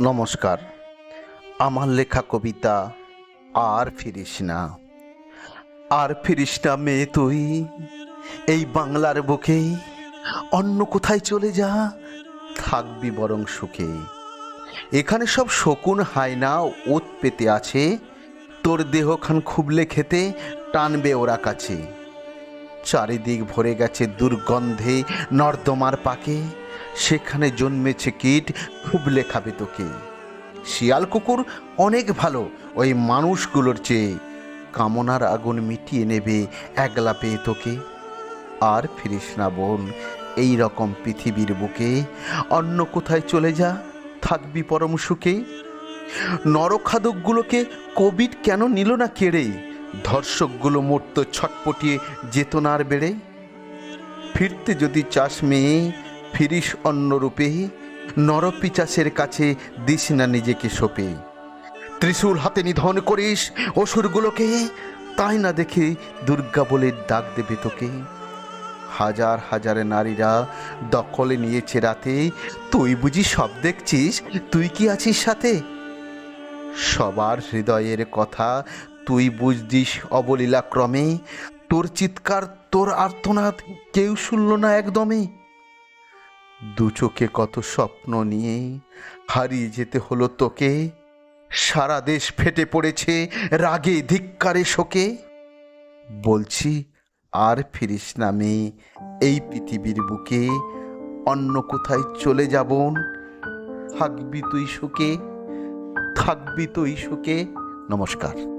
নমস্কার। আমার লেখা কবিতা আর ফিরিস না। আর ফিরিস না মেয়ে তুই। এই বাংলার বুকে অন্য কোথায় চলে যা, থাকবি বরং সুখে। এখানে সব শকুন হায়না ওত পেতে আছে। তোর দেহখান খুবলে খেতে টানবে ওরা কাছে। চারিদিক ভরে গেছে দুর্গন্ধে নর্দমার পাকে। সেখানে জন্মেছে কীট, খাবে তোকে। শিয়াল কুকুর অনেক ভালো, ওই মানুষগুলোর চেয়ে। কামনার আগুন মিটিয়ে নেবে, একলা পেয়ে তোকে। আর ফিরিস না বোন, এই রকম পৃথিবীর বুকে। অন্য কোথায় চলে যা, থাকবি পরম সুখে। নরখাদকগুলোকে কোভিড কেন নিল না কেড়ে ধর্ষকগুলো মরত ছটপটিয়ে যেত না আর বেড়ে। ফিরতে যদি চাস মেয়ে ফিরিস অন্য রূপে নরপিচাসের কাছে দিস না নিজেকে সোপে। ত্রিশূল হাতে নিধন করিস অসুরগুলোকে, তাই না দেখে দুর্গা বলে ডাক দেবে তোকে। হাজার হাজারে নারীরা দখলে নিয়েছে রাতে, তুই বুঝি সব দেখছিস, তুই কি আছিস সাথে? সবার হৃদয়ের কথা তুই বুঝদিস অবলীলাক্রমে, তোর চিৎকার, তোর আর্তনাদ কেউ শুনল না একদমে। দু চোখে কত স্বপ্ন নিয়ে হারিয়ে যেতে হলো তোকে। সারা দেশ ফেটে পড়েছে রাগে ধিক্কারে শোকে। বলছি, আর ফিরিস না মেয়ে, এই পৃথিবীর বুকে। অন্য কোথায় চলে যাবন থাকবি তুই সুখে, থাকবি তুই সুখে। নমস্কার।